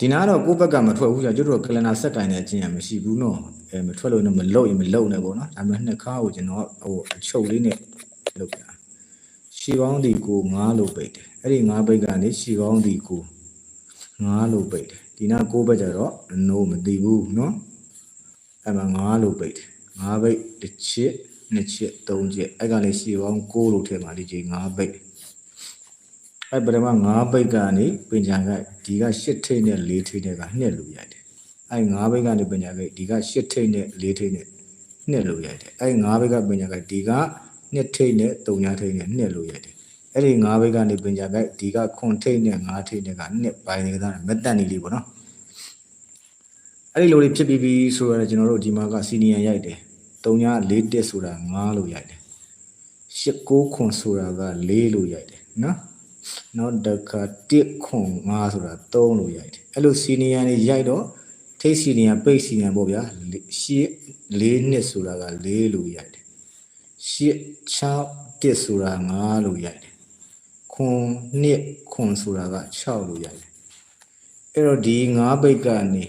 ဒီနာတော့ကိုယ့်ဘက်ကမထွက်ဘူးကြာကျွတ်တို့ကလနာဆက်ကင်တဲ့အချင်းရမရှိဘူးနော်အဲမထွက်လို့တော့မလုတ်ရင်မလုတ်နဲ့ပေါ့နော်ဒါပေမဲ့နှစ်ခါကိုကျွန်တော်ဟိုအချုပ်လေးနဲ့လုတ်ပြရှီပေါင်းဒီကို9လို့ပိတ်တယ်အဲ့ဒီ9ပိတ်ကနေရှီပေါင်းဒီကို9လို့ပိတ်တယ်ဒီနာကိုယ့်ဘက်ကျတော့ no မသိဘူးနော်အဲ့မှာ9လို့ပိတ်တယ်9ပိတ်တစ်ချစ်နှစ်ချစ်သုံးချစ်အဲ့ကလေးရှီပေါင်း9လို့ထည့်မှာဒီချိန်9ပိတ် အဲ့ပထမ9ဘိတ်ကနေပညာကဒီက8ထိပ်နဲ့4ထိပ်နဲ့ကနှစ်လို့ရတယ်အဲ့9ဘိတ်ကနေပညာကဒီက8ထိပ်နဲ့4ထိပ်နဲ့နှစ်လို့ရတယ်အဲ့9ဘိတ်ကပညာကဒီက2ထိပ်နဲ့3ညာထိပ်နဲ့နှစ်လို့ရတယ်အဲ့ဒီ9ဘိတ်ကနေပညာကဒီက9ထိပ်နဲ့5ထိပ်နဲ့ကနှစ်ပိုင်းနေကြတာမက်တန်နေလေးပေါ့နော်အဲ့ဒီလိုလေးဖြစ်ပြီးပြီဆိုတော့ကျွန်တော်တို့ဒီမှာကစီနီယံရိုက်တယ်3ညာ4တက်ဆိုတာ9လို့ရိုက်တယ်8 9ခွန်ဆိုတာက4လို့ရိုက်တယ်နော် နောက်တစ်ခါ1ခွန်5ဆိုတာ3လို့ရိုက်တယ်အဲ့လိုစီနီယံတွေရိုက်တော့ထိတ်စီနီယံပိတ်စီနီယံပေါ့ဗျာရှစ်4နှစ်ဆိုတာက4လို့ရိုက်တယ်ရှစ်6တစ်ဆိုတာ5လို့ရိုက်တယ်ခွန်နှစ်ခွန်ဆိုတာက6လို့ရိုက်တယ်အဲ့တော့ဒီ5ပိတ်ကနေ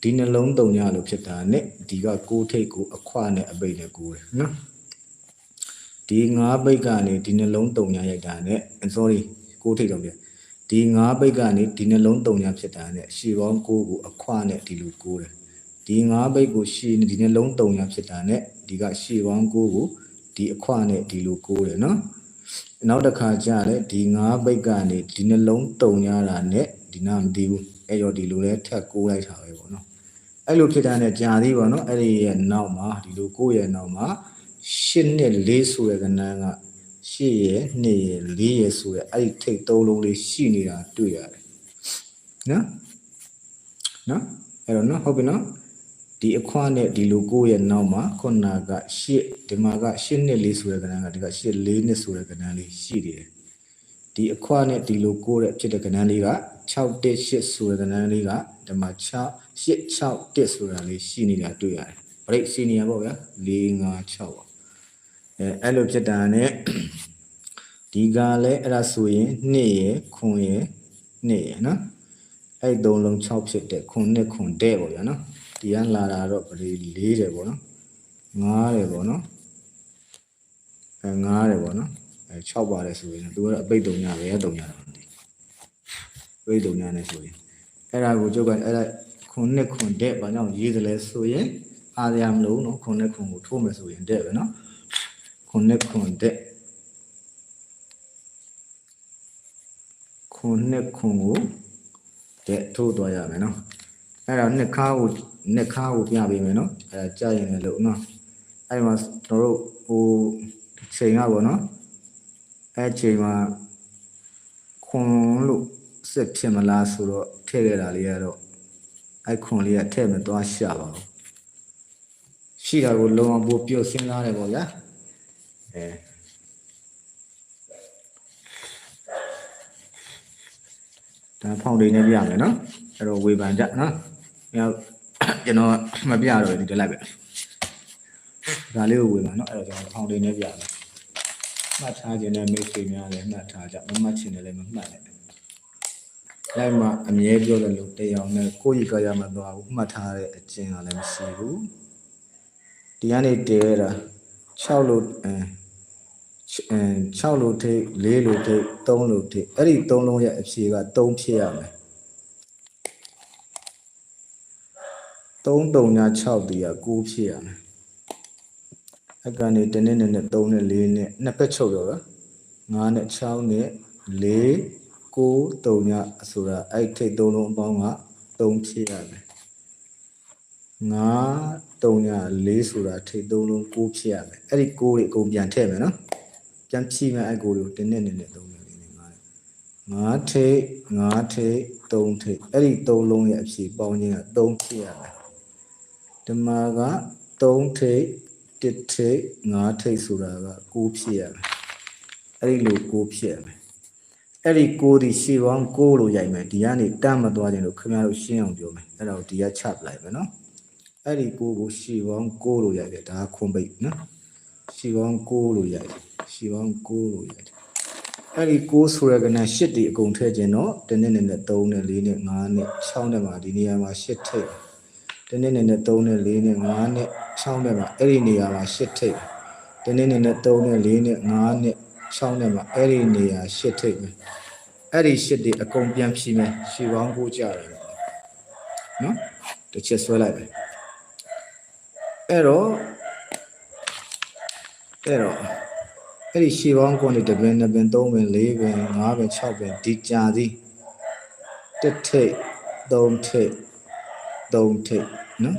ဒီနှလုံးတုံညလို့ဖြစ်တာနဲ့ဒီက6ထိတ်ကိုအခွနဲ့အပိတ်နဲ့ကိုတယ်နော် ဒီငါးပိတ်ကနေဒီနှလုံးတုံညာရိုက်တာနဲ့ sorry ကိုထိတ်တော့ပြဒီငါးပိတ်ကနေဒီနှလုံးတုံညာဖြစ်တာနဲ့ရှေပေါင်းကိုကိုအခွနဲ့ဒီလိုကိုတယ်ဒီငါးပိတ်ကိုရှေဒီနှလုံးတုံညာဖြစ်တာနဲ့ဒီကရှေပေါင်းကိုကိုဒီအခွနဲ့ဒီလိုကိုတယ်နော်နောက်တစ်ခါကျလဲဒီငါးပိတ်ကနေဒီနှလုံးတုံညာတာနဲ့ဒီနာမသိဘူးအဲ့တော့ဒီလိုလဲထပ်ကိုလိုက်တာပဲပေါ့နော်အဲ့လိုဖြစ်တာနဲ့ကြာသေးပါနော်အဲ့ဒီရဲ့နောက်မှာဒီလိုကိုရဲ့နောက်မှာ ရှစ်နဲ့လေးဆိုတဲ့ကဏ္ဍကရှစ်ရဲ့နှစ်ရဲ့လေးရဲ့ဆိုတဲ့အဲ့ဒီထိတ်သုံးလုံးလေးရှိနေတာတွေ့ရတယ်နော်နော်အဲ့တော့နော်ဟုတ်ပြီနော်ဒီအခွားနဲ့ဒီလိုကိုရဲ့နောက်မှာခုနကရှစ်ဒီမှာကရှစ်နှစ်လေးဆိုတဲ့ကဏ္ဍကဒီကရှစ်လေးနှစ်ဆိုတဲ့ကဏ္ဍလေးရှိတယ်ဒီအခွားနဲ့ဒီလိုကိုတဲ့ဖြစ်တဲ့ကဏ္ဍလေးက6တက်8ဆိုတဲ့ကဏ္ဍလေးကဒီမှာ6 8 6တက်ဆိုတာလေးရှိနေတာတွေ့ရတယ်ဗရိတ်စီနီယာပေါ့ဗျာ4 5 6ပေါ့ အဲအဲ့လိုဖြစ်တာနဲ့ဒီကလည်းအဲ့ဒါဆိုရင်နှစ်ရယ်ခွန်ရယ်နှစ်ရယ်နော်အဲ့သုံးလုံး6ဖြစ်တဲ့ခွန်နှစ်ခွန်တဲ့ပေါ့ဗျာနော်ဒီကလာတာတော့ပရိ၄တယ်ပေါ့နော်9တယ်ပေါ့နော်အဲ9တယ်ပေါ့နော်အဲ6ပါတယ်ဆိုရင်သူကတော့အပိတ်တုံညာပဲတုံညာတော့မသိအပိတ်တုံညာနဲ့ဆိုရင်အဲ့ဒါကိုကျုပ်ကအဲ့ဒါခွန်နှစ်ခွန်တဲ့ဘာကြောင့်ရေးသလဲဆိုရင်အားရမလို့နော်ခွန်နှစ်ခွန်ကိုထိုးမယ်ဆိုရင်တဲ့ပဲနော် ခုနှစ်ခုတဲ့ခုနှစ်ခုကိုတဲ့ထိုးသွားရမယ်နော်အဲ့တော့နှစ်ခါကိုနှစ်ခါကိုပြပေးမယ်နော်အဲ့ဒါကြာရင်လည်းလို့နော်အဲ့မှာတို့တို့ဟိုချိန်ကပေါ့နော်အဲ့ချိန်မှာခွန်လို့စစ်ဖြစ်မလားဆိုတော့ထည့်ခဲ့တာလေးကတော့အဲ့ခွန်လေးကထည့်မသွားရှာပါဘူးရှိတာကိုလုံးအောင်ပို့ပြုတ်စဉ်းစားတယ်ပေါ့ဗျာ အဲဒါဖောင်ဒေးနဲ့ပြရမယ်နော်အဲ့တော့ဝေဖန်ကြနော်ကျွန်ကျွန်တော်မပြတော့ဒီတက်လိုက်ပဲဒါလေးကိုဝေဖန်နော်အဲ့တော့ကျွန်တော်ဖောင်ဒေးနဲ့ပြမယ်မှတ်ထားခြင်းနဲ့မိတ်ဆွေများလည်းမှတ်ထားကြမမှတ်ခြင်းနဲ့လည်းမမှတ်နဲ့လိုက်မှာအမြဲပြောတယ်လို့တရားနဲ့ကိုယ့်ရေကရမသွားဘူးမှတ်ထားတဲ့အကျင့်ကလည်းမရှိဘူးဒီကနေတဲတာ6လို့အဲအဲ 6လို့ထိပ်4လို့ထိပ်3လို့ထိပ်အဲ့ဒီ3လုံးရဲ့အဖြေက3ဖြစ်ရမယ်3 3ည6တီးက9ဖြစ်ရမယ်အကနေတနည်းနဲ့3နဲ့4နဲ့နှစ်ဖက်ချုပ်ရော9နဲ့6နဲ့4 9 3ညဆိုတာအဲ့ထိပ်3လုံးအပေါင်းက3ဖြစ်ရမယ်9 3ည4ဆိုတာထိပ်3လုံး9ဖြစ်ရမယ်အဲ့ဒီ9တွေအကုန်ပြန်ထည့်မယ်နော် ပြန်ဖြည့်မယ်အဲ့ကိုတွေကိုတင်းနေနေနဲ့သုံးနေနေငါငါးထိတ်ငါးထိတ်သုံးထိတ်အဲ့ဒီသုံးလုံးရဲ့အဖြေပေါင်းခြင်းက3ဖြစ်ရမယ်ဓမ္မက3ထိတ်1ထိတ်5ထိတ်ဆိုတာက9ဖြစ်ရမယ်အဲ့ဒီလို9ဖြစ်ရမယ်အဲ့ဒီ9ဒီရှေ့ပေါင်း9လို့ရိုက်မယ်ဒီကနေတတ်မသွားခြင်းလို့ခင်ဗျားတို့ရှင်းအောင်ပြောမယ်အဲ့ဒါကိုဒီကချပလိုက်မယ်နော်အဲ့ဒီ9ကိုရှေ့ပေါင်း9လို့ရိုက်တယ်ဒါကခွန်ပိတ်နော် ရှီပေါင်း6လို့ရိုက်တယ်ရှီပေါင်း6လို့ရိုက်တယ်အဲ့ဒီ6ဆိုရကန8ဒီအကုန်ထည့်ခြင်းတော့တနည်းနည်းနဲ့3နဲ့4နဲ့5နဲ့6နဲ့မှာဒီနေရာမှာ8ထည့်တနည်းနည်းနဲ့3နဲ့4နဲ့5နဲ့6နဲ့မှာအဲ့ဒီနေရာမှာ8ထည့်တနည်းနည်းနဲ့3နဲ့4နဲ့5နဲ့6နဲ့မှာအဲ့ဒီနေရာ8ထည့်မယ်အဲ့ဒီ8ဒီအကုန်ပြန်ဖြည့်မယ်ရှည်ပေါင်းကိုကြရတယ်နော်တစ်ချက်ဆွဲလိုက်မယ်အဲ့တော့ အဲ့တော့အဲ့ဒီရှည်ပေါင်းကိုနေတပင်နှစ်ပင်သုံးပင်လေးပင်ငါးပင်6ပင်ဒီကြာသည်တစ်ထိပ်သုံးထိပ်သုံးထိပ်နော်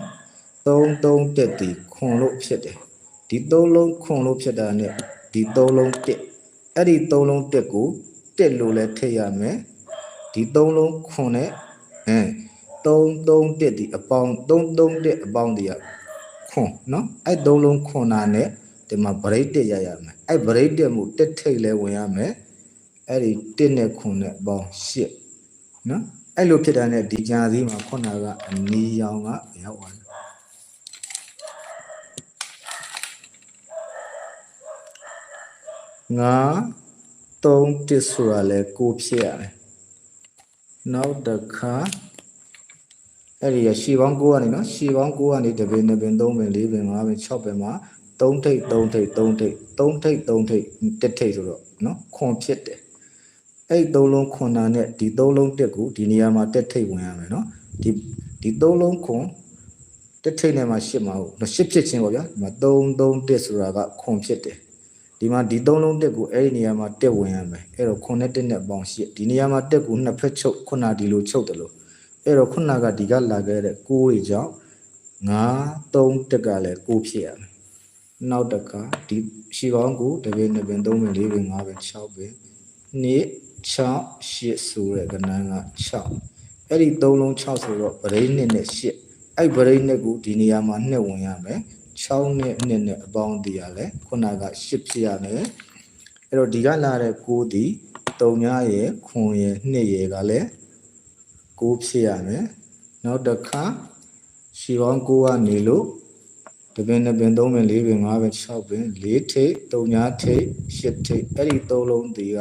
သုံးသုံးတက်ဒီခွန်လို့ဖြစ်တယ်ဒီသုံးလုံးခွန်လို့ဖြစ်တာ ਨੇ ဒီသုံးလုံးတက်အဲ့ဒီသုံးလုံးတက်ကိုတက်လို့လည်းထိပ်ရမယ်ဒီသုံးလုံးခွန်နဲ့အဲသုံးသုံးတက်ဒီအပေါင်းသုံးသုံးတက်အပေါင်းဒီကခွန်နော်အဲ့သုံးလုံးခွန်တာ ਨੇ ဒီမှာ break တက်ရရမယ်အဲ့ break တက်မှုတက်ထိတ်လဲဝင်ရမယ်အဲ့ဒီတက်နဲ့ခွန်နဲ့ပေါင်းရှစ်နော်အဲ့လိုဖြစ်တာနဲ့ဒီကြာစည်းမှာခုနကအနီရောင်ကရောက်သွားတယ်ငါ3တစ်ဆိုတာလဲကိုဖြစ်ရတယ်နောက်တစ်ခါအဲ့ဒီရရှည်ပေါင်း9ကနေနော်ရှည်ပေါင်း9ကနေတပင်2ပင်3ပင်4ပင်5ပင်6ပင်မှာ 3ထိပ်3ထိပ်3ထိပ်3ထိပ်3ထိပ်တစ်ထိပ်ဆိုတော့နော်ခွန်ဖြစ်တယ်အဲ့ဒီသုံးလုံးခွန်နာနဲ့ဒီသုံးလုံးတက်ကိုဒီနေရာမှာတက်ထိပ်ဝင်ရမယ်နော်ဒီဒီသုံးလုံးခွန်တက်ထိပ်နဲ့မှရှစ်မှာဟုတ်ရှစ်ဖြစ်ခြင်းပေါ့ဗျာဒီမှာ3 3တက်ဆိုတာကခွန်ဖြစ်တယ်ဒီမှာဒီသုံးလုံးတက်ကိုအဲ့ဒီနေရာမှာတက်ဝင်ရမယ်အဲ့တော့ခွန်နဲ့တက်နဲ့ပေါင်းရှစ်ဒီနေရာမှာတက်ကိုနှစ်ဖက်ချုပ်ခုနဒီလိုချုပ်တယ်လို့အဲ့တော့ခုနကဒီကလာခဲ့တဲ့6တွေကြောင့်9 3တက်ကလည်း6ဖြစ်ရမယ် နောက်တစ်ခါဒီရှီပေါင်းကိုတစ်ပင်နှစ်ပင်သုံးပင်လေးပင်ငါးပင်6ပင်နေ့6 8ဆိုတဲ့ကဏ္ဍက6အဲ့ဒီ3လုံး6ဆိုတော့ဗရိတ်နှစ်နဲ့8အဲ့ဗရိတ်နှစ်ကိုဒီနေရာမှာနှစ်ဝင်ရမယ်6နဲ့2နဲ့အပေါင်းတည်းရလဲခုနက8ဖြစ်ရမယ်အဲ့တော့ဒီကလာတဲ့9ဒီ3ညရဲ့ခွန်ရဲ့2ရဲ့ကလည်း9ဖြစ်ရမယ်နောက်တစ်ခါရှီပေါင်း9ကနေလို့ တပင်နှစ်ပင်သုံးပင်လေးပင်ငါးပင်6ပင်၄ထိပ်၃ညထိပ်၈ထိပ်အဲ့ဒီ၃လုံးဒီက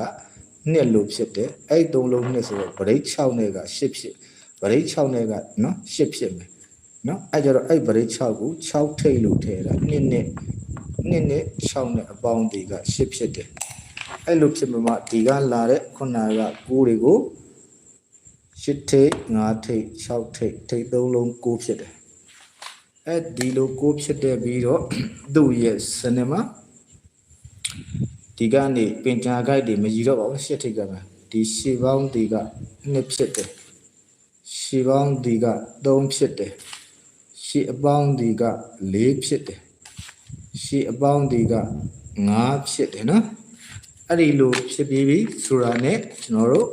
နှစ်လို့ဖြစ်တယ်အဲ့ဒီ၃လုံးနှစ်ဆိုတော့ဗရိတ်6နဲ့က8ဖြစ်ဗရိတ်6နဲ့ကနော်8ဖြစ်မယ်နော်အဲ့ကြတော့အဲ့ဗရိတ်6ကို6ထိပ်လို့ထည့်တာနှစ်နဲ့နှစ်နဲ့6နဲ့အပေါင်းဒီက8ဖြစ်တယ်အဲ့လိုဖြစ်မှဒီကလာတဲ့ခုနက9တွေကို8ထိပ်9ထိပ်6ထိပ်ထိပ်3လုံး9ဖြစ်တယ် အဲ့ဒီလို9ဖြစ်တဲ့ပြီးတော့သူ့ရဲ့စနစ်မှာဒီကနေပင်ကြာဂိုက်တွေမကြီးတော့ပါဘူးရှစ်ထိပ်ကပဲဒီရှေပေါင်းဒီက2ဖြစ်တယ်ရှေပေါင်းဒီက3ဖြစ်တယ်ရှေအပေါင်းဒီက4ဖြစ်တယ်ရှေအပေါင်းဒီက5ဖြစ်တယ်နော်အဲ့ဒီလိုဖြစ်ပြီးပြီဆိုတာနဲ့ကျွန်တော်တို့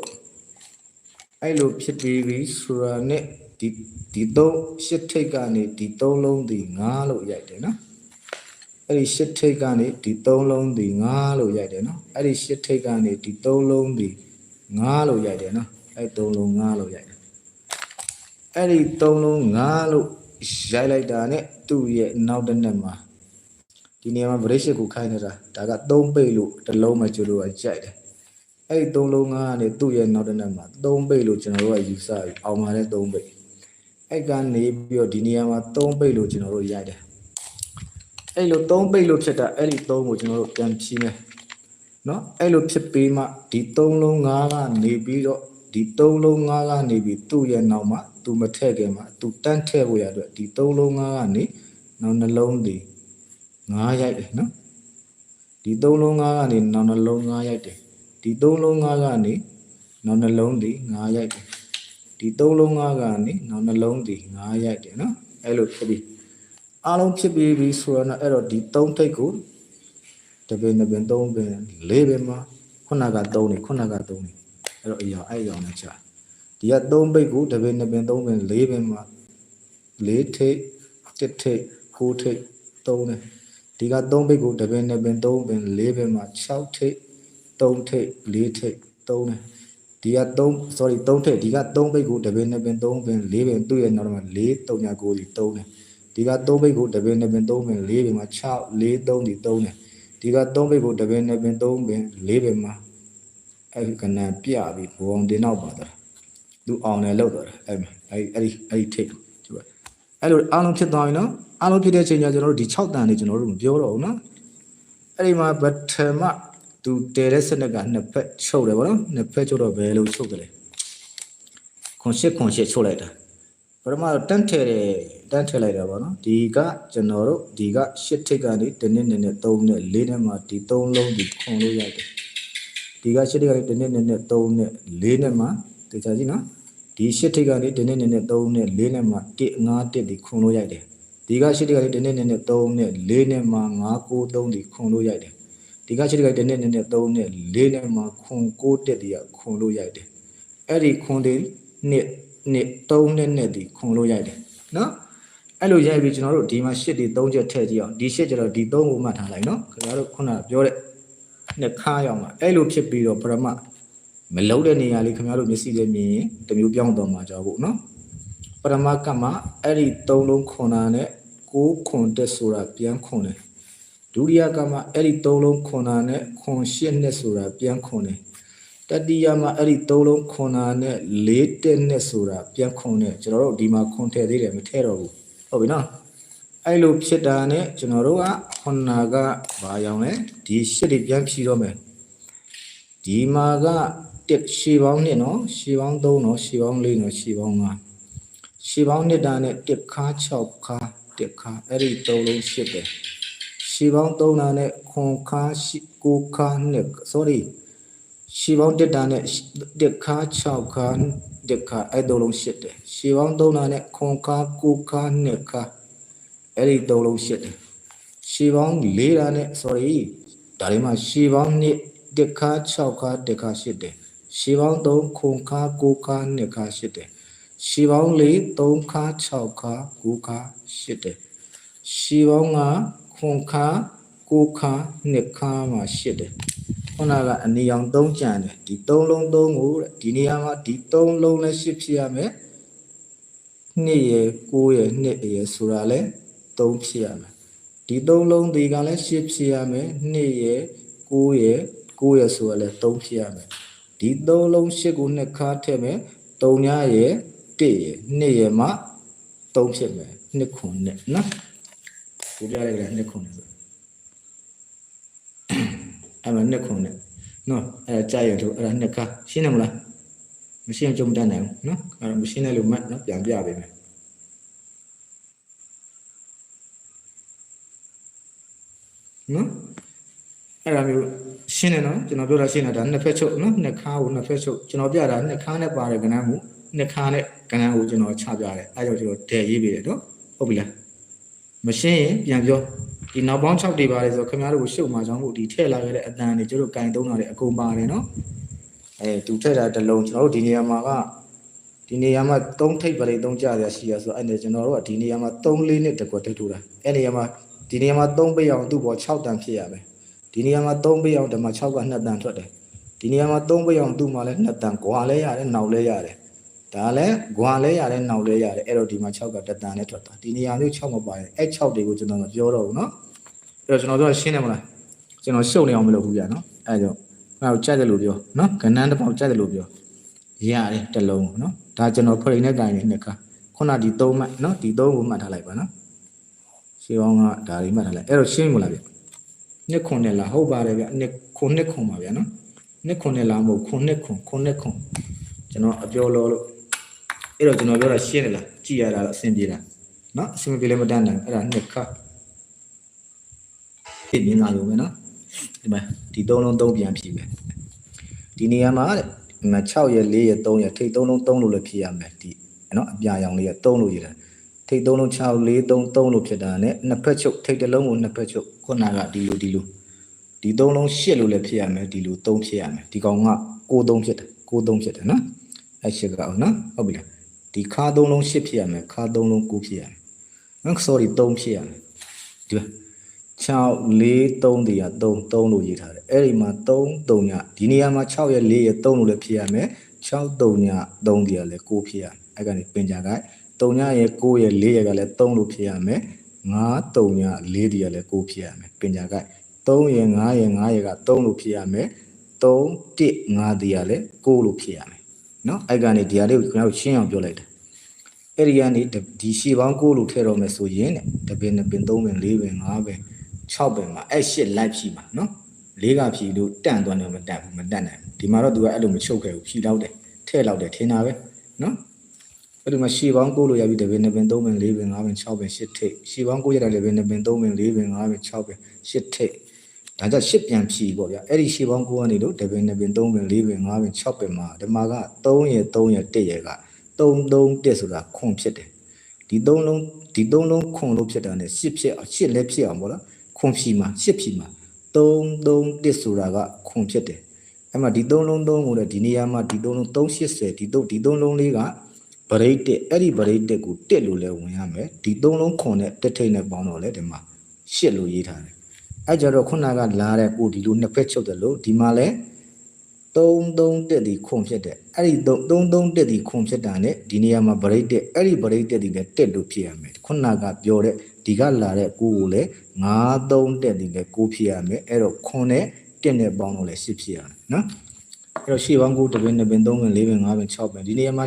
အဲ့လိုဖြစ်ပြီးပြီဆိုတာနဲ့ ဒီဒီ3ရှစ်ထိပ်ကနေဒီ3လုံးဒီ5လို့ရိုက်တယ်နော်အဲ့ဒီရှစ်ထိပ်ကနေဒီ3လုံးဒီ9လို့ရိုက်တယ်နော်အဲ့ဒီရှစ်ထိပ်ကနေဒီ3လုံးဒီ9လို့ရိုက်တယ်နော်အဲ့3လုံး9လို့ရိုက်တယ်အဲ့ဒီ3လုံး9လို့ရိုက်လိုက်တာ ਨੇ သူ့ရဲ့နောက်တစ်နှစ်မှာဒီနေရာမှာဗရိတ်ရှစ်ကိုခိုင်းနေတာဒါက3ပိတ်လို့တစ်လုံးမှကျွလို့ရကြိုက်တယ်အဲ့ဒီ3လုံး9ကနေသူ့ရဲ့နောက်တစ်နှစ်မှာ3ပိတ်လို့ကျွန်တော်တို့ကယူဆပြီးအောင်ပါတဲ့3ပိတ် အဲ့ကနေပြီးတော့ဒီနေရာမှာ3ပိတ်လို့ကျွန်တော်တို့ရိုက်တယ်အဲ့လို3ပိတ်လို့ဖြစ်တာအဲ့ဒီ3ကိုကျွန်တော်တို့ပြန်ဖြီးမယ်နော်အဲ့လိုဖြစ်ပြီးမှဒီ3လုံး9ကနေပြီးတော့ဒီ3လုံး9ကနေပြီးသူ့ရဲ့နောက်မှာသူမထည့်ခင်မှာသူတန်းထည့်ဖို့ရအတွက်ဒီ3လုံး9ကနေနောက်နှလုံးဒီ9ရိုက်တယ်နော်ဒီ3လုံး9ကနေနောက်နှလုံး9ရိုက်တယ်ဒီ3လုံး9ကနေနောက်နှလုံးဒီ9ရိုက်တယ် ဒီသုံးလုံးငါးကနေနောက်နှလုံးဒီငါးရိုက်တယ်နော်အဲ့လိုဖြစ်ပြီးအားလုံးဖြစ်ပြီးပြီဆိုတော့အဲ့တော့ဒီသုံးထိပ်ကိုတပင်တပင်သုံးပင်လေးပင်မှာခုနကသုံးနေခုနကသုံးနေအဲ့တော့အရာအဲ့ရောင်နဲ့ချဒီကသုံးပိတ်ကိုတပင်တပင်သုံးပင်လေးပင်မှာလေးထိပ်တစ်ထိပ်ကိုးထိပ်သုံးနေဒီကသုံးပိတ်ကိုတပင်တပင်သုံးပင်လေးပင်မှာ6ထိပ်3ထိပ်4ထိပ်သုံးနေ ဒီက3 sorry 3ထိပ်ဒီက3ပိတ်ကိုတပင်တပင်3ပင်4ပင်သူ့ရဲ့နောက်မှာ4 3ညာ9ဒီ3နေဒီက3ဘိတ်ကိုတပင်2ပင်3ပင်4ပင်မှာ6 4 3ဒီ3တယ်ဒီက3ဘိတ်ကိုတပင်2ပင်3ပင်4ပင်မှာအဲ့ဒီကနန်ပြပြီးဘုံတင်နောက်ပါတော့သူအောင်တယ်လောက်တော့အဲ့မှာအဲ့အဲ့ဒီအဲ့ဒီထိတ်ကျူအဲ့လိုအားလုံးဖြစ်သွားပြီနော်အားလုံးဖြစ်တဲ့အချိန်ကျကျွန်တော်တို့ဒီ6တန်နေကျွန်တော်တို့မပြောတော့ဘူးနော်အဲ့ဒီမှာပထမ သူတဲတဲ့စနစ်ကနှစ်ဖက်ချုပ်တယ်ဗောနော်နှစ်ဖက်ချုပ်တော့ဘယ်လိုချုပ်တယ်လဲခွန်ရှစ်ခွန်ရှစ်ချုပ်လိုက်တာပထမတော့တန်းထဲတယ်တန်းထဲလိုက်တာဗောနော်ဒီကကျွန်တော်တို့ဒီကရှစ်ထိတ်ကနေတစ်နှစ်နှစ်နဲ့3နဲ့4နဲ့မှဒီ3လုံးဒီခွန်လို့ရတယ်ဒီကရှစ်ထိပ်ကနေတစ်နှစ်နှစ်နဲ့3နဲ့4နဲ့မှတေချာကြည့်နော်ဒီရှစ်ထိပ်ကနေတစ်နှစ်နှစ်နဲ့3နဲ့4နဲ့မှ1 5 1ဒီခွန်လို့ရိုက်တယ်ဒီကရှစ်ထိပ်ကနေတစ်နှစ်နှစ်နဲ့3နဲ့4နဲ့မှ5 9 3ဒီခွန်လို့ရိုက်တယ် ဒီကရှစ်ထိပ်ကနေတစ်နှစ်နှစ်နဲ့3နဲ့4နဲ့မှခွန်9 1ဒီကခွန်လို့ရိုက်တယ်အဲ့ဒီခွန်ဒီနှစ်နှစ်3နဲ့နဲ့ဒီခွန်လို့ရိုက်တယ်နော်အဲ့လိုရိုက်ပြီးကျွန်တော်တို့ဒီမှာရှစ်ဒီ3ချက်ထည့်ကြည့်အောင်ဒီရှစ်ကျတော့ဒီ3ကိုမှတ်ထားလိုက်နော်ခင်ဗျားတို့ခုနကပြောတဲ့နှစ်ခါရောက်မှာအဲ့လိုဖြစ်ပြီးတော့ပရမမလုံးတဲ့နေရာလေးခင်ဗျားတို့မျက်စိနဲ့မြင်ရင်တစ်မျိုးပြောင်းသွားမှာကြောက်ဖို့နော်ပရမကမအဲ့ဒီ၃လုံးခွန်တာနဲ့ကိုးခွန်တက်ဆိုတာပြန်ခွန်တယ် ဒုတိယကမအဲ့ဒီ၃လုံးခွန်တာနဲ့ခွန်ရှစ်နှစ်ဆိုတာပြန်ခွန်တယ်တတိယမှာအဲ့ဒီ၃လုံးခွန်တာနဲ့၄တက်နှစ်ဆိုတာပြန်ခွန်တယ်ကျွန်တော်တို့ဒီမှာခွန်ထည့်သေးတယ်မထည့်တော့ဘူးဟုတ်ပြီနော်အဲ့လိုဖြစ်တာနဲ့ကျွန်တော်တို့ကခုနကဘာရောင်လဲဒီရှစ်တွေပြန်ဖြီတော့မယ်ဒီမှာကတစ်ရှည်ပေါင်းနှစ်နော်ရှည်ပေါင်း3နော်ရှည်ပေါင်း4နော်ရှည်ပေါင်း5ရှည်ပေါင်းနှစ်တာနဲ့တစ်ခါ6ခါတစ်ခါအဲ့ဒီ3လုံးရှစ်ပဲ ရှည်ပေါင်း3တာနဲ့ခွန်ခါ9ခါနှစ် sorry ရှည်ပေါင်းတစ်တာနဲ့တစ်ခါ6ခါတစ်ခါအဲ့3လုံးရှစ်တယ်ရှည်ပေါင်း3တာနဲ့ခွန်ခါ9ခါနှစ်ခါအဲ့ဒီသုံးလုံးရှစ်တယ်ရှည်ပေါင်း၄တာနဲ့ sorry ဒါတွေမှာရှည်ပေါင်း2တစ်ခါ6ခါတစ်ခါရှစ်တယ်ရှည်ပေါင်း3ခုခါ9ခါ2ခါရှစ်တယ်ရှည်ပေါင်း4 3ခါ6ခါ9ခါရှစ်တယ်ရှည်ပေါင်း5 ခုခါ9ခါ2ခါမှာရှစ်တယ်ခုနကအနီအောင်3ကြံတယ်ဒီ3လုံး3ကိုတဲ့ဒီနေရာမှာဒီ3လုံးလည်းရှစ်ဖြစ်ရမယ်နှစ်ရယ်9ရယ်နှစ်ရယ်ဆိုတာလဲ3ဖြစ်ရမယ်ဒီ3လုံးဒီကလည်း10ဖြစ်ရမယ်2ရယ်9ရယ်9ရယ်ဆိုတာလဲ3ဖြစ်ရမယ်ဒီ3လုံး10ကိုနှစ်ခါထည့်မယ်3ညရယ်1ရယ်2ရယ်မှ3ဖြစ်မယ်နှစ်ခွန်နဲ့ နော်ဒီပြရတယ်နှစ်ခွန်နဲ့ဆိုအဲ့မှာနှစ်ခွန်နဲ့နော်အဲ့ကြာရတို့အဲ့ဒါနှစ်ခါရှင်းတယ်မလားမရှင်းကြုံတတ်နိုင်ဘူးနော်အဲ့ဒါမရှင်းတဲ့လူမှတ်နော်ပြန်ပြပေးမယ်နော်အဲ့ဒါမျိုးရှင်းတယ်နော်ကျွန်တော်ပြောတာရှင်းတာဒါနှစ်ဖက်ချုပ်နော်နှစ်ခါကိုနှစ်ဖက်ချုပ်ကျွန်တော်ပြတာနှစ်ခါနဲ့ပါတယ်ကဏ္ဍမှုနှစ်ခါနဲ့ကဏ္ဍကိုကျွန်တော်ချပြတယ်အဲ့ကြောင့်ကျွန်တော်ဒဲရေးပေးတယ်နော်ဟုတ်ပြီလား မရှင်းရင်ပြန်ပြောဒီနောက်ပေါင်း6တွေပါတယ်ဆိုတော့ခင်ဗျားတို့ကိုရှုပ်မှာကြောင်းမို့ဒီထည့်လာခဲ့တဲ့အတန်တွေကျွန်တော်ကင်သုံးတာတွေအကုန်ပါတယ်နော်အဲသူထည့်တာတစ်လုံးကျွန်တော်တို့ဒီနေရာမှာကဒီနေရာမှာ3ထိပ်ပရိ3ကြရရှိရဆိုအဲ့ဒါကျွန်တော်တို့ကဒီနေရာမှာ3လေးနဲ့တကွထိပ်ထိုးတာအဲ့နေရာမှာဒီနေရာမှာ3ပိတ်အောင်သူ့ပေါ်6တန်ဖြစ်ရမယ်ဒီနေရာမှာ3ပိတ်အောင်ဒီမှာ6က2တန်ထွက်တယ်ဒီနေရာမှာ3ပိတ်အောင်သူ့မှာလည်း2တန်ကွာလဲရတယ်နောက်လဲရတယ် ဒါလည်းကွာလဲရတယ်နောက်လဲရတယ်အဲ့တော့ဒီမှာ6ကတတန်နဲ့ထွက်တာဒီနေရာမျိုး6မပါရင်အဲ့6တွေကိုကျွန်တော်မပြောတော့ဘူးเนาะအဲ့တော့ကျွန်တော်ပြောရှင်းတယ်မလားကျွန်တော်ရှုပ်နေအောင်မလုပ်ဘူးကြာနော်အဲ့ကြောင့်ငါ့ကိုကြိုက်တယ်လို့ပြောနော်ကဏ္ဍတစ်ပေါက်ကြိုက်တယ်လို့ပြောရတယ်တစ်လုံးနော်ဒါကျွန်တော်ဖရိန်နဲ့ကြိုင်နေနှစ်ခါခုနဒီ3မှတ်နော်ဒီ3ကိုမှတ်ထားလိုက်ပါနော်ရှင်းအောင်ကဒါလေးမှတ်ထားလိုက်အဲ့တော့ရှင်းမလားဗျနှစ်ခွန်နဲ့လားဟုတ်ပါတယ်ဗျနှစ်ခွန်နှစ်ခွန်ပါဗျာနော်နှစ်ခွန်နဲ့လားမဟုတ်ခွန်နှစ်ခွန်ခွန်နှစ်ခွန်ကျွန်တော်အပြောလို့လို့ အဲ့တော့ကျွန်တော်ပြောတာရှင်းတယ်လားကြည်ရတာအဆင်ပြေတာနော်အဆင်မပြေလည်းမတန်းနိုင်အဲ့ဒါနှစ်ခါဖြစ်မြင်လာလို့ပဲနော်ဒီမှာဒီသုံးလုံးသုံးပြန်ဖြည့်မယ်ဒီနေရာမှာတဲ့ဒီမှာ6ရက်4ရက်3ရက်ထိတ်သုံးလုံး3လို့လည်းဖြည့်ရမယ်ဒီနော်အပြာရောင်လေးက3လို့ရတယ်ထိတ်သုံးလုံး6 4 3 3လို့ဖြစ်တာနဲ့နှစ်ဖက်ချုပ်ထိတ်တစ်လုံးကိုနှစ်ဖက်ချုပ်ခုနကဒီလိုဒီလိုဒီသုံးလုံး8လို့လည်းဖြည့်ရမယ်ဒီလို3ဖြည့်ရမယ်ဒီကောင်က6 3ဖြစ်တယ်6 3ဖြစ်တယ်နော်အဲ့8ကအောင်နော်ဟုတ်ပြီလား ဒီခါသုံးလုံး8ဖြစ်ရမယ်ခါသုံးလုံး9ဖြစ်ရမယ်နော် sorry 3ဖြစ်ရမယ်ဒီမှာ6 4 3တည်းက3 3လို့ရေးထားတယ်အဲ့ဒီမှာ3 3ညဒီနေရာမှာ6ရဲ့4ရဲ့3လို့လည်းဖြစ်ရမယ်6 3ည3တည်းကလည်း9ဖြစ်ရမယ်အဲ့ကနေပင်ကြကိုက်3ညရဲ့9ရဲ့4ရဲ့ကလည်း3လို့ဖြစ်ရမယ်9 3ည4တည်းကလည်း9ဖြစ်ရမယ်ပင်ကြကိုက်3ရဲ့5ရဲ့5ရဲ့က3လို့ဖြစ်ရမယ်3 3 1 5ဒီကလည်း6လို့ဖြစ်ရမယ် နော်အဲ့ကနေဒီဟာလေးကိုကျွန်တော်ရှင်းအောင်ပြောလိုက်တယ်အဲ့ဒီကနေဒီရှေ့ပေါင်း6လို့ထည့်တော့မယ်ဆိုရင်တဲ့တပင်2ပင်3ပင်4ပင်5ပင်6ပင်မှာအဲ့ရှစ်လိုက်ဖြီမှာနော်လေးကဖြီလို့တန့်သွားတယ်မတန့်ဘူးမတန့်နိုင်ဘူးဒီမှာတော့သူကအဲ့လိုမချုပ်ခဲ့ဘူးဖြီလောက်တယ်ထည့်လောက်တယ်ထင်တာပဲနော်အဲ့ဒီမှာရှေ့ပေါင်း6လို့ရပြီတပင်2ပင်3ပင်4ပင်5ပင်6ပင်8ထိပ်ရှေ့ပေါင်း6ရတယ်လည်းပင်2ပင်3ပင်4ပင်5ပင်6ပင်8ထိပ် ဒါကြောင့်ရှစ်ပြန်ဖြီပေါ့ဗျာအဲ့ဒီရှေ့ပေါင်း9ကနေလို့တပင်2ပင်3ပင်4ပင်5ပင်6ပင်မှာဒီမှာက3ရယ်3ရယ်1ရယ်က3 3 1ဆိုတာခွန်ဖြစ်တယ်ဒီသုံးလုံးဒီသုံးလုံးခွန်လို့ဖြစ်တာ ਨੇ ရှစ်ဖြစ်အောင်ရှစ်လည်းဖြစ်အောင်ပေါ့နော်ခွန်ဖြီမှာရှစ်ဖြီမှာ3 3 1ဆိုတာကခွန်ဖြစ်တယ်အဲ့မှာဒီသုံးလုံးသုံးကိုလည်းဒီနေရာမှာဒီသုံးလုံး380ဒီသုံးဒီသုံးလုံးလေးကဗရိတ်တက်အဲ့ဒီဗရိတ်တက်ကိုတက်လို့လည်းဝင်ရမယ်ဒီသုံးလုံးခွန်နဲ့တက်ထိတ်နဲ့ပေါင်းတော့လေဒီမှာရှစ်လို့ရေးထားတယ် အဲ့ကြတော့ခုနကလာတဲ့ကိုဒီလိုနှစ်ဖက်ချုပ်တယ်လို့ဒီမှာလည်း33တက်ဒီခွန်ဖြစ်တယ်အဲ့ဒီ33တက်ဒီခွန်ဖြစ်တာ ਨੇ ဒီနေရာမှာဗရိတ်တက်အဲ့ဒီဗရိတ်တက်ဒီလည်းတက်လို့ဖြစ်ရမယ်ခုနကပြောတဲ့ဒီကလာတဲ့ကိုကိုလည်း53တက်ဒီလည်းကိုဖြစ်ရမယ်အဲ့တော့ခွန်နဲ့တက်နဲ့ပေါင်းလို့လည်း10ဖြစ်ရမယ်နော်အဲ့တော့ရှေ့ပေါင်းကိုတပင်း2ပင်3ပင်4ပင်5ပင်6ပင်ဒီနေရာမှာ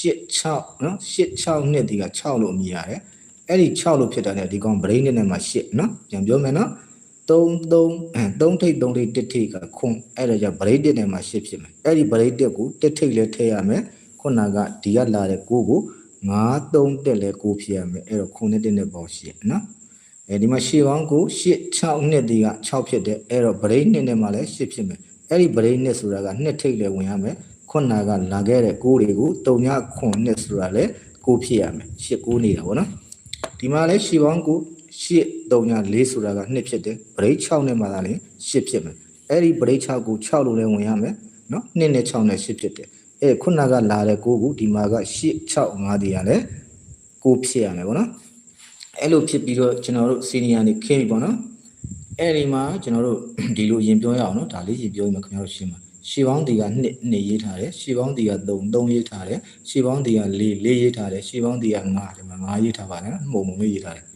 8 6နော်8 6နှစ်ဒီက6လို့အမည်ရတယ်အဲ့ဒီ6လို့ဖြစ်တာ ਨੇ ဒီကောင်ဗရိတ်နဲ့မှာ8နော်ပြန်ပြောမယ်နော် 3 3အဲ3ထိပ်3ထိပ်တစ်ထိပ်ကခွန်အဲ့ဒါကြောင့်ဗရိတ်တစ်နဲ့မှာရှစ်ဖြစ်မယ်အဲ့ဒီဗရိတ်တစ်ကိုတစ်ထိပ်လည်းထည့်ရမယ်ခုနကဒီကလာတဲ့ကိုကို9 3တက်လည်းကိုဖြစ်ရမယ်အဲ့တော့ခွန်နဲ့တစ်နဲ့ပေါင်းရှစ်နော်အဲဒီမှာရှေ့ပေါင်းကို8 6နှစ်ဒီက6ဖြစ်တယ်အဲ့တော့ဗရိတ်နှစ်နဲ့မှာလည်းရှစ်ဖြစ်မယ်အဲ့ဒီဗရိတ်နှစ်ဆိုတာကနှစ်ထိပ်လည်းဝင်ရမယ်ခုနကလာခဲ့တဲ့ကိုတွေကိုတုံညခွန်နှစ်ဆိုတာလည်းကိုဖြစ်ရမယ်ရှစ်ကိုနေတာဗောနော်ဒီမှာလဲရှီပေါင်းကိုရှစ် 3ည4ဆိုတာက2ဖြစ်တယ်ဗရိတ်6နဲ့မှသာလေ10ဖြစ်မယ်အဲ့ဒီဗရိတ်6ကို6လို့လဲဝင်ရမယ်နော်2နဲ့6နဲ့10ဖြစ်တယ်အဲ့ခုနကလာတဲ့ကိုကိုဒီမှာက8 6 5ဒီရလဲကိုဖြစ်ရမယ်ဗောနော်အဲ့လိုဖြစ်ပြီးတော့ကျွန်တော်တို့စီနီယာနေခင်းပြီဗောနော်အဲ့ဒီမှာကျွန်တော်တို့ဒီလိုရင်ပြောရအောင်နော်ဒါလေးရင်ပြောရင်ခင်ဗျားတို့ရှင်းပါရှီပေါင်းဒီက2 2ရေးထားတယ်ရှီပေါင်းဒီက3 3ရေးထားတယ်ရှီပေါင်းဒီက4 4ရေးထားတယ်ရှီပေါင်းဒီက5ဒီမှာ5ရေးထားပါတယ်နော်မှုံမှုံလေးရေးထားတယ်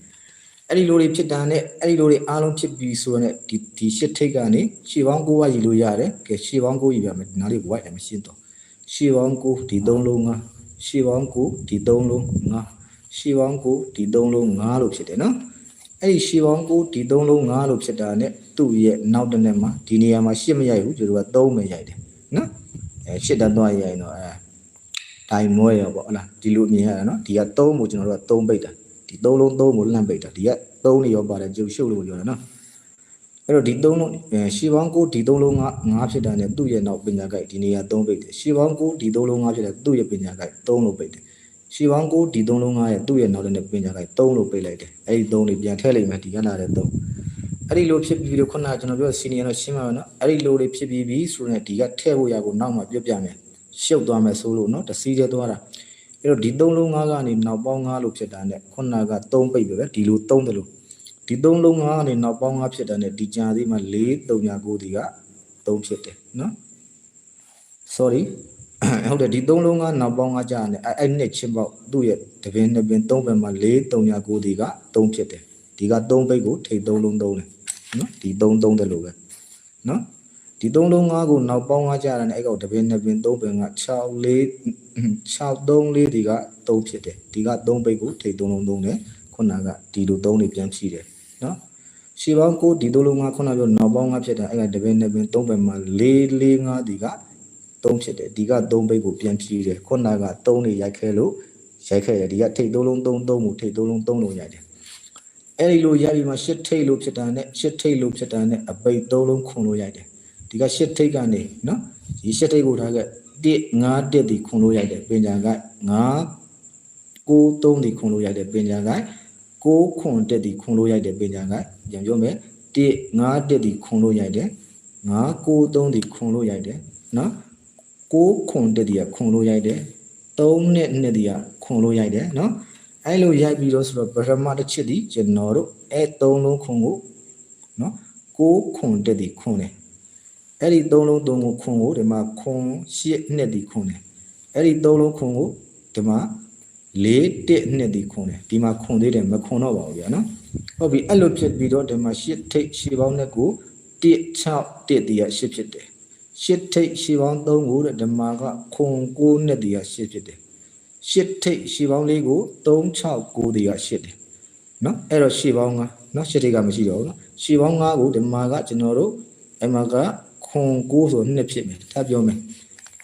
အဲ့ဒီလိုတွေဖြစ်တာနဲ့အဲ့ဒီလိုတွေအားလုံးဖြစ်ပြီးဆိုတော့ဒီဒီရှစ်ထိတ်ကနေရှီပေါင်း9ဝရေးလို့ရတယ်ကဲရှီပေါင်း9ရေးပြမယ်ဒီနားလေး white လည်းမရှင်းတော့ရှီပေါင်း9ဒီ3လုံး5ရှီပေါင်း9ဒီ3လုံး5ရှီပေါင်း9ဒီ3လုံး5လို့ဖြစ်တယ်နော်အဲ့ဒီရှီပေါင်းကိုဒီ၃လုံး၅လို့ဖြစ်တာနဲ့သူ့ရဲ့နောက်တစ်နေ့မှာဒီနေရာမှာရှစ်မရိုက်ဘူးကျတို့က၃ပဲရိုက်တယ်နော်အဲရှစ်တက်သွားရိုက်တော့အဲတိုင်မွဲရောပေါ့ဟလားဒီလိုမြင်ရတာနော်ဒီက၃ကိုကျွန်တော်တို့က၃ပိတ်တာ ဒီ၃လုံး၃ကိုလှမ်းပိတ်တာဒီက၃နေရောပါတယ်ကျုပ်ရှုပ်လို့ပြောတာနော်အဲ့တော့ဒီ၃လုံးအဲရှီပေါင်းကိုဒီ၃လုံး၅၅ဖြစ်တာနဲ့သူ့ရဲ့နောက်ပညာကိုက်ဒီနေရာ၃ပိတ်တယ်ရှီပေါင်းကိုဒီ၃လုံး၅ဖြစ်တဲ့သူ့ရဲ့ပညာကိုက်၃လို့ပိတ်တယ်ရှီပေါင်းကိုဒီ3လုံး9ရဲ့သူ့ရဲ့နောက်တဲ့ပင်ကြလိုက်3လို့ပိတ်လိုက်တယ်အဲ့ဒီ3တွေပြန်ထည့်လိုက်မယ်ဒီကလာတဲ့3အဲ့ဒီလိုဖြစ်ပြီးတော့ခုနကကျွန်တော်ပြောစီနီယာတော့ရှင်းပါမယ်နော်အဲ့ဒီလိုတွေဖြစ်ပြီးပြီဆိုတော့ဒီကထည့်ဖို့ရကိုနောက်မှပြပြမယ်ရှုပ်သွားမယ်ဆိုလို့နော်တစီးကျသွားတာ အဲ့တော့ဒီ3လုံး9ကနေနောက်ပေါင်း9လို့ဖြစ်တာနဲ့ခုနက3ပိတ်ပဲဒီလို3တယ်လို့ဒီ3လုံး9ကနေနောက်ပေါင်း9ဖြစ်တာနဲ့ဒီကြာသေးမှ4 3ညာ9ဒီက3ဖြစ်တယ်နော် sorry ဟုတ်တယ်ဒီသုံးလုံးကနောက်ပေါင်းကကြာနေအဲ့အဲ့နှစ်ချင်းပေါက်သူ့ရဲ့တပင်နှစ်ပင်သုံးပင်မှာ4 3ညာ9ဒီက3ဖြစ်တယ်ဒီက3ပိတ်ကိုထိတ်သုံးလုံးသုံးတယ်နော်ဒီ3 3တယ်လို့ပဲနော် ဒီ3လုံး5ကိုနောက်ပေါင်းကကြာတယ်အဲ့ကောင်တပင်နှစ်ပင်3ပင်က6 4 6 3 4ဒီက3ဖြစ်တယ်ဒီက3ပိတ်ကိုထိတ်3လုံးသုံးတယ်ခုနကဒီလို3တွေပြန်ဖြည့်တယ်နော်ရှေးပေါင်းကိုဒီသုံးလုံး5ခုနပြောနောက်ပေါင်းကဖြစ်တာအဲ့ကတပင်နှစ်ပင်3ပင်မှာ4 4 5ဒီက3ဖြစ်တယ်ဒီက3ဘိတ်ကိုပြန်ဖြည့်တယ်ခုနက3နေရိုက်ခဲလို့ရိုက်ခဲတယ်ဒီကထိတ်3လုံး3 3ကိုထိတ်3လုံး3လုံးရိုက်တယ်အဲ့ဒီလိုရိုက်ပြီးမှရှစ်ထိတ်လို့ဖြစ်တာနဲ့ရှစ်ထိတ်လို့ဖြစ်တာနဲ့အပိတ်3လုံးခွန်လို့ရိုက်တယ် ဒီကရှစ်ထိတ်ကနေနော်ဒီရှစ်ထိတ်ကိုထားခဲ့1 5တက်ဒီခွန်လို့ရိုက်တယ်ပင်ညာက9 9 3ဒီခွန်လို့ရိုက်တယ်ပင်ညာက6ခွန်တက်ဒီခွန်လို့ရိုက်တယ်ပင်ညာကပြန်ပြောမယ်1 5တက်ဒီခွန်လို့ရိုက်တယ်9 9 3ဒီခွန်လို့ရိုက်တယ်နော်6ခွန်တက်ဒီကခွန်လို့ရိုက်တယ်3နဲ့2ဒီကခွန်လို့ရိုက်တယ်နော်အဲ့လိုရိုက်ပြီးတော့ဆိုတော့ပထမတစ်ချက်ဒီကျွန်တော်တို့အဲ3လုံးခွန်ကိုနော်6ခွန်တက်ဒီခွန်တယ် အဲ့ဒီ3လုံး3ကိုခွန်ကိုဒီမှာခွန်8နှစ်ဒီခွန်တယ်အဲ့ဒီ3လုံးခွန်ကိုဒီမှာ4တက်နှစ်ဒီခွန်တယ်ဒီမှာခွန်သေးတယ်မခွန်တော့ပါဘူးဗျာနော်ဟုတ်ပြီအဲ့လိုဖြစ်ပြီးတော့ဒီမှာ8ထိတ်8ပေါင်းနဲ့ကို1 6တက်ဒီက8ဖြစ်တယ်ရှစ်ထိပ်ရှီပေါင်း3ကိုတဲ့ဓမ္မာကခွန်9နှစ်တည်းကရှစ်ဖြစ်တယ်ရှစ်ထိပ်ရှီပေါင်းလေးကို3 6 9တည်းကရှစ်တယ်နော်အဲ့တော့ရှီပေါင်း9နော်ရှစ်ထိပ်ကမရှိတော့ဘူးနော်ရှီပေါင်း9ကိုဓမ္မာကကျွန်တော်တို့အမက ခွန်9ဆိုနှစ်ဖြစ်မယ်ထပ်ပြောမယ်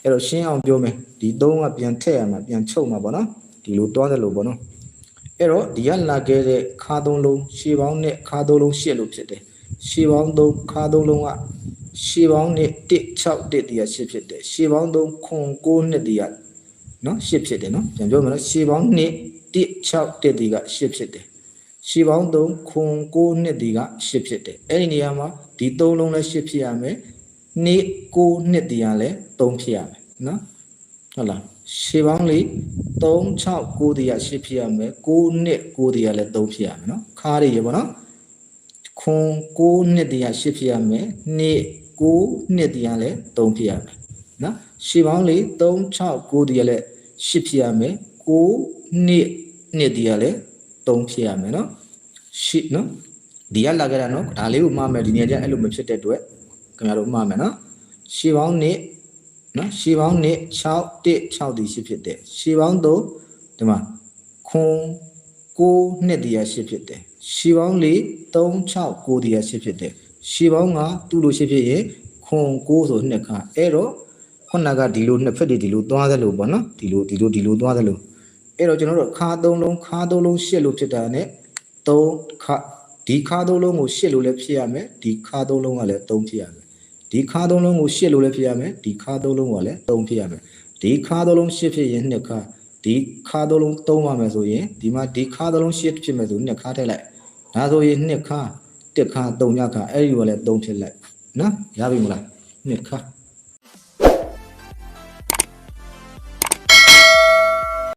အဲ့တော့ရှင်းအောင်ပြောမယ်ဒီ3ကပြန်ထည့်ရမှာပြန်ချုပ်မှာပေါ့နော်ဒီလိုတွားတယ်လို့ပေါ့နော်အဲ့တော့ဒီကလာခဲ့တဲ့ခါသုံးလုံးရှေးပေါင်းနဲ့ခါသုံးလုံးရှစ်လို့ဖြစ်တယ်ရှေးပေါင်းသုံးခါသုံးလုံးကရှေးပေါင်းနဲ့1 6 1တရားရှစ်ဖြစ်တယ်ရှေးပေါင်းသုံးခွန်9နှစ်တရားနော်ရှစ်ဖြစ်တယ်နော်ပြန်ပြောမယ်နော်ရှေးပေါင်း2 1 6 1ဒီကရှစ်ဖြစ်တယ်ရှေးပေါင်း3ခွန်9နှစ်ဒီကရှစ်ဖြစ်တယ်အဲ့ဒီနေရာမှာဒီသုံးလုံးလည်းရှစ်ဖြစ်ရမယ် နေ့9နှစ်တရားလည်း3ဖြစ်ရမယ်နော်ဟုတ်လားရှေးပေါင်းလေး3 6 9တရားရှစ်ဖြစ်ရမယ်9နှစ်9တရားလည်း3ဖြစ်ရမယ်နော်ခါးရရေပေါ့နော်ခွန်9နှစ်တရားရှစ်ဖြစ်ရမယ်နေ့9နှစ်တရားလည်း3ဖြစ်ရမယ်နော်ရှေးပေါင်းလေး3 6 9တရားလည်းရှစ်ဖြစ်ရမယ်9နှစ်နှစ်တရားလည်း3ဖြစ်ရမယ်နော်ရှစ်နော်ဒီကလာကြတာနော်ဒါလေးကိုမှားမယ်ဒီနေရာကျအဲ့လိုမဖြစ်တဲ့အတွက် ခင်ဗျားတို့မှားမယ်နော်ရှေးပေါင်းနှစ်နော်ရှေးပေါင်းနဲ့6 1 6ဒီရှိဖြစ်တယ်ရှေးပေါင်း3ဒီမှာခွန်9နှစ်ဒီရရှိဖြစ်တယ်ရှေးပေါင်း4 3 6 9ဒီရရှိဖြစ်တယ်ရှေးပေါင်း5သူ့လိုရှိဖြစ်ရင်ခွန်9ဆိုနှစ်ခါအဲ့တော့ခုနကဒီလိုနှစ်ဖက်တွေဒီလိုသွားသလိုပေါ့နော်ဒီလိုဒီလိုဒီလိုသွားသလိုအဲ့တော့ကျွန်တော်တို့ခါ3လုံးခါ3လုံးရှစ်လို့ဖြစ်တာနဲ့3ခါဒီခါ3လုံးကိုရှစ်လို့လည်းဖြစ်ရမယ်ဒီခါ3လုံးကလည်း3ဖြစ်ရမယ် ဒီခါသုံးလုံးကိုရှစ်လို့လည်းဖြစ်ရမယ်ဒီခါသုံးလုံးကလည်း3ဖြစ်ရမယ်ဒီခါသုံးလုံးရှစ်ဖြစ်ရင်နှစ်ခါဒီခါသုံးလုံး3ပါမယ်ဆိုရင်ဒီမှာဒီခါသုံးလုံးရှစ်ဖြစ်မယ်ဆိုနှစ်ခါထည့်လိုက်ဒါဆိုရင်နှစ်ခါတစ်ခါ3ညခါအဲ့ဒီကလည်း3ဖြစ်လိုက်နော်ရပြီမလားနှစ်ခါ